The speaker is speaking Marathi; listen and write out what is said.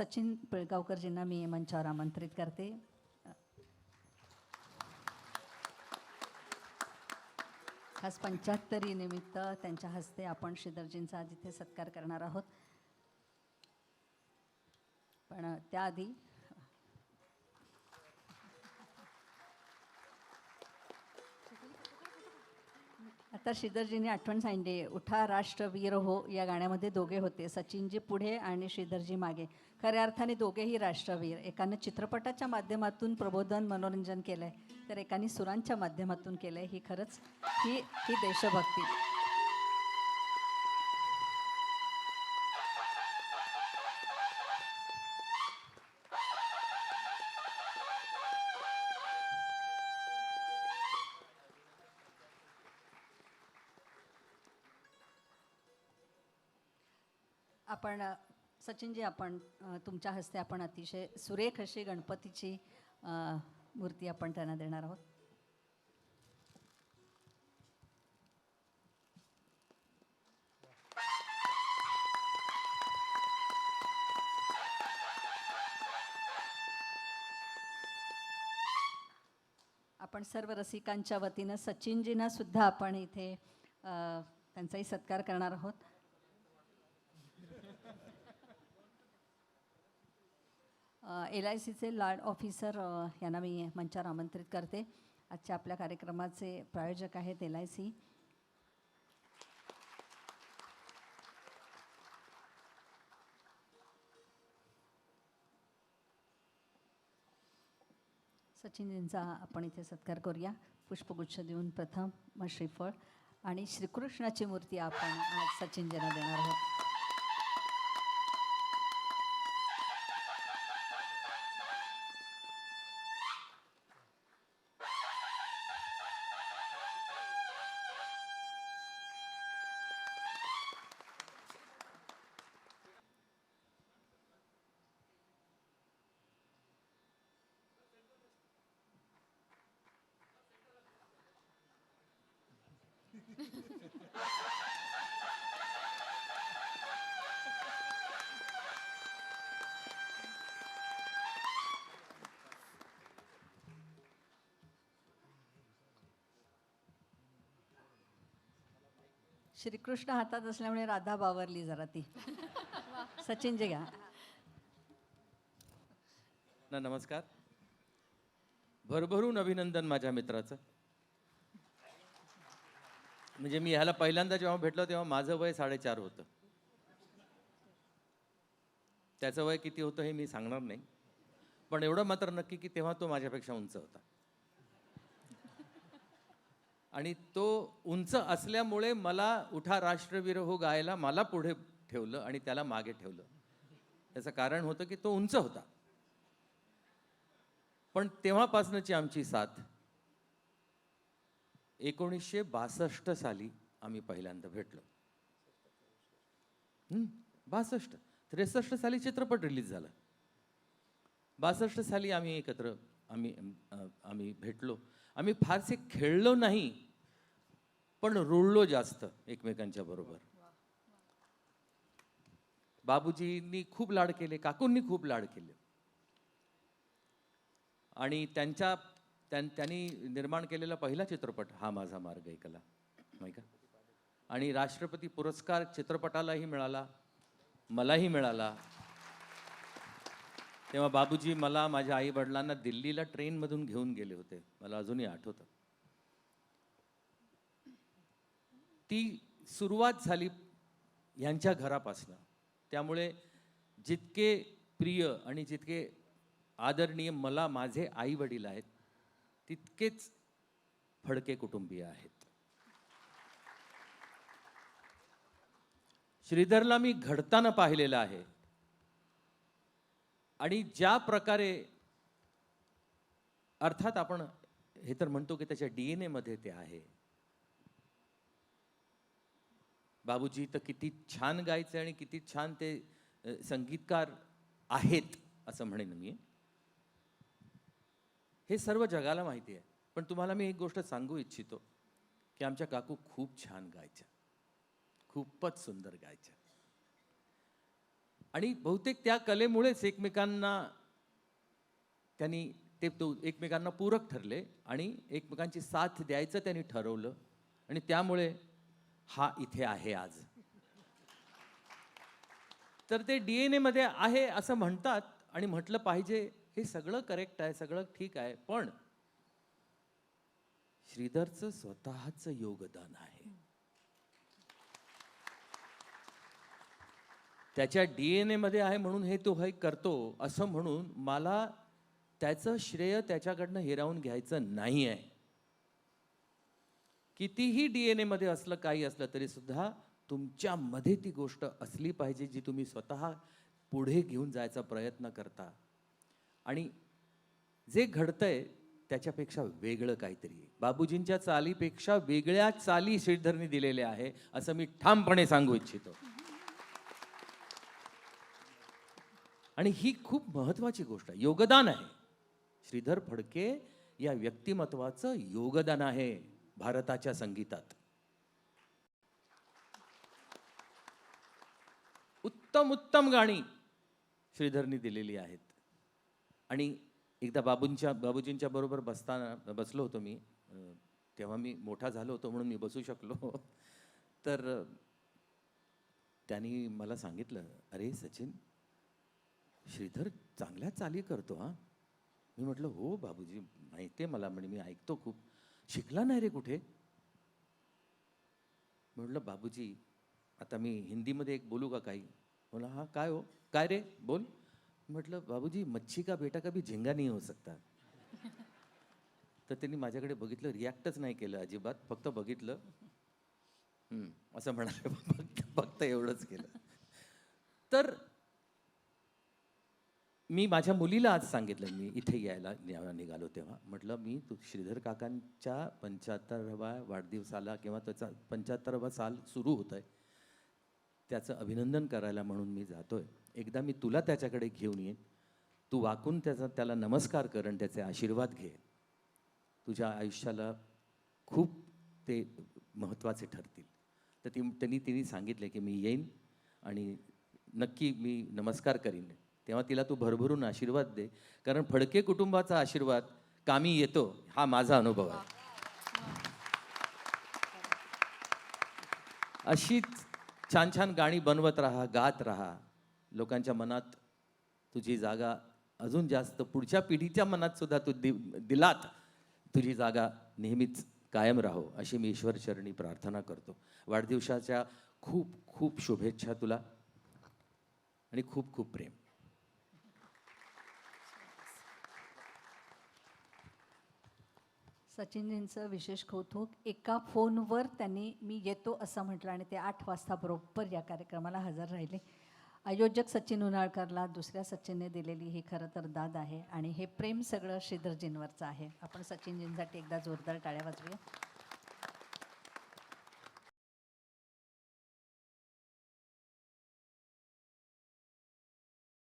सचिन पिळगावकरजींना मी मंचावर आमंत्रित करते. खास पंच्याहत्तरी निमित्त त्यांच्या हस्ते आपण श्रीधरजींचा आज इथे सत्कार करणार आहोत. पण त्याआधी आता श्रीधरजींनी आठवण सांगितली उठा राष्ट्रवीर हो या गाण्यामध्ये दोघे होते सचिनजी पुढे आणि श्रीधरजी मागे. खऱ्या अर्थाने दोघेही राष्ट्रवीर. एकानं चित्रपटाच्या माध्यमातून प्रबोधन मनोरंजन केलं आहे तर एकाने सुरांच्या माध्यमातून केलं आहे ही खरंच ही ही देशभक्ती. आपण सचिनजी आपण तुमच्या हस्ते आपण अतिशय सुरेख अशी गणपतीची मूर्ती आपण त्यांना देणार आहोत. आपण सर्व रसिकांच्या वतीनं सचिनजींना सुद्धा आपण इथे त्यांचाही सत्कार करणार आहोत. एल आय सीचे लार्ड ऑफिसर यांना मी मंचावर आमंत्रित करते. आजच्या आपल्या कार्यक्रमाचे प्रायोजक आहेत एल आय सी सचिनजींचा आपण इथे सत्कार करूया. पुष्पगुच्छ देऊन प्रथम मग श्रीफळ. आणि श्रीकृष्णाची मूर्ती आपण आज सचिनजींना देणार आहोत. श्रीकृष्ण हातात असल्यामुळे राधा बावरली जरा ती. सचिनजी घ्या. ना नमस्कार. भरभरून अभिनंदन माझ्या मित्राचं. म्हणजे मी ह्याला पहिल्यांदा जेव्हा भेटलो तेव्हा माझं वय साडेचार होतं. त्याचं वय किती होतं हे मी सांगणार नाही. पण एवढं मात्र नक्की की तेव्हा तो माझ्यापेक्षा उंच होता. आणि तो उंच असल्यामुळे मला उठा राष्ट्रवीर हो गायला मला पुढे ठेवलं आणि त्याला मागे ठेवलं. त्याचं कारण होतं की तो उंच होता. पण तेव्हापासूनची आमची साथ एकोणीसशे बासष्ट साली आम्ही पहिल्यांदा भेटलो. बासष्ट त्रेसष्ट साली चित्रपट रिलीज झाला. बासष्ट साली आम्ही एकत्र आम्ही आम्ही भेटलो. आम्ही फारसे खेळलो नाही पण रुळलो जास्त एकमेकांच्या बरोबर. बाबूजींनी खूप लाड केले काकूंनी खूप लाड केले. आणि त्यांच्या त्यां त्यांनी निर्माण केलेला पहिला चित्रपट हा माझा मार्ग ऐकला नाही का? आणि राष्ट्रपती पुरस्कार चित्रपटालाही मिळाला मलाही मिळाला. तेव्हा बाबूजी मला माझ्या आई वडिलांना दिल्लीला ट्रेनमधून घेऊन गेले होते. मला अजूनही आठवतं. ती सुरुवात झाली ह्यांच्या घरापासनं. त्यामुळे जितके प्रिय आणि जितके आदरणीय मला माझे आई वडील आहेत तितकेच फडके कुटुंबीय आहेत. श्रीधरला मी घडताना पाहिलेलं आहे. आणि ज्या प्रकारे अर्थात आपण हे तर म्हणतो की त्याच्या डी एन एमध्ये ते आहे. बाबूजी तर किती छान गायचे आणि किती छान ते संगीतकार आहेत असं म्हणेन मी. हे सर्व जगाला माहिती आहे. पण तुम्हाला मी एक गोष्ट सांगू इच्छितो की आमच्या काकू खूप छान गायच्या. खूपच सुंदर गायच्या. आणि बहुतेक त्या कलेमुळेच एकमेकांना त्यांनी ते तो एकमेकांना पूरक ठरले आणि एकमेकांची साथ द्यायचं त्यांनी ठरवलं आणि त्यामुळे हा इथे आहे आज. तर ते डी एन एमध्ये आहे असं म्हणतात आणि म्हटलं पाहिजे हे सगळं करेक्ट आहे सगळं ठीक आहे पण श्रीधरचं स्वतःचं योगदान आहे. त्याच्या डी एन एमध्ये आहे म्हणून हे तो हे करतो असं म्हणून मला त्याचं श्रेय त्याच्याकडनं हिरावून घ्यायचं नाही आहे कितीही डी एन एमध्ये असलं काही असलं तरी सुद्धा तुमच्यामध्ये ती गोष्ट असली पाहिजे जी तुम्ही स्वतः पुढे घेऊन जायचा प्रयत्न करता. आणि जे घडतंय त्याच्यापेक्षा वेगळं काहीतरी बाबूजींच्या चालीपेक्षा वेगळ्या चाली श्रीधरनी दिलेल्या आहे असं मी ठामपणे सांगू इच्छितो. आणि ही खूप महत्वाची गोष्ट आहे. योगदान आहे. श्रीधर फडके या व्यक्तिमत्वाचं योगदान आहे भारताच्या संगीतात. उत्तम उत्तम गाणी श्रीधरनी दिलेली आहेत. आणि एकदा बाबूंच्या बाबूजींच्या बरोबर बसताना बसलो होतो मी. तेव्हा मी मोठा झालो होतो म्हणून मी बसू शकलो. तर त्यांनी मला सांगितलं अरे सचिन श्रीधर चांगल्या चाली करतो हां. मी म्हटलं हो बाबूजी माहिती आहे मला म्हणजे मी ऐकतो खूप. शिकला नाही रे कुठे? म्हटलं बाबूजी आता मी हिंदीमध्ये एक बोलू का काही? बोला हा काय हो? काय रे? बोल. म्हटलं बाबूजी मच्छी का बेटा कभी झिंगा नाही हो सकता? तर त्यांनी माझ्याकडे बघितलं रिॲक्टच नाही केलं अजिबात फक्त बघितलं. असं म्हणाले फक्त फक्त एवढंच केलं. तर मी माझ्या मुलीला आज सांगितलं मी इथे यायला निघालो तेव्हा. म्हटलं मी तू श्रीधर काकांच्या पंच्याहत्तराव्या वाढदिवसाला किंवा त्याचा पंच्याहत्तरावा साल सुरू होत आहे त्याचं अभिनंदन करायला म्हणून मी जातो आहे एकदा मी तुला त्याच्याकडे घेऊन येईन. तू वाकून त्याचा त्याला नमस्कार कर आणि त्याचे आशीर्वाद घे. तुझ्या आयुष्याला खूप ते महत्त्वाचे ठरतील. तर ती त्यांनी तिने सांगितले की मी येईन आणि नक्की मी नमस्कार करीन. तेव्हा तिला तू भरभरून आशीर्वाद दे. कारण फडके कुटुंबाचा आशीर्वाद कामी येतो हा माझा अनुभव आहे. अशीच छान छान गाणी बनवत राहा गात राहा. लोकांच्या मनात तुझी जागा अजून जास्त पुढच्या पिढीच्या मनात सुद्धा तू दि दिलात तुझी जागा नेहमीच कायम राहो अशी मी ईश्वरचरणी प्रार्थना करतो. वाढदिवसाच्या खूप खूप शुभेच्छा तुला आणि खूप खूप प्रेम. सचिनजींचं विशेष कौतुक एका फोनवर त्यांनी मी येतो असं म्हटलं आणि ते आठ वाजता बरोबर या कार्यक्रमाला हजर राहिले. आयोजक सचिन उनाळकरला दुसऱ्या सचिनने दिलेली ही खरं तर दाद आहे. आणि हे प्रेम सगळं श्रीधरजींवरचं आहे. आपण सचिनजींसाठी एकदा जोरदार टाळ्या वाजवूया.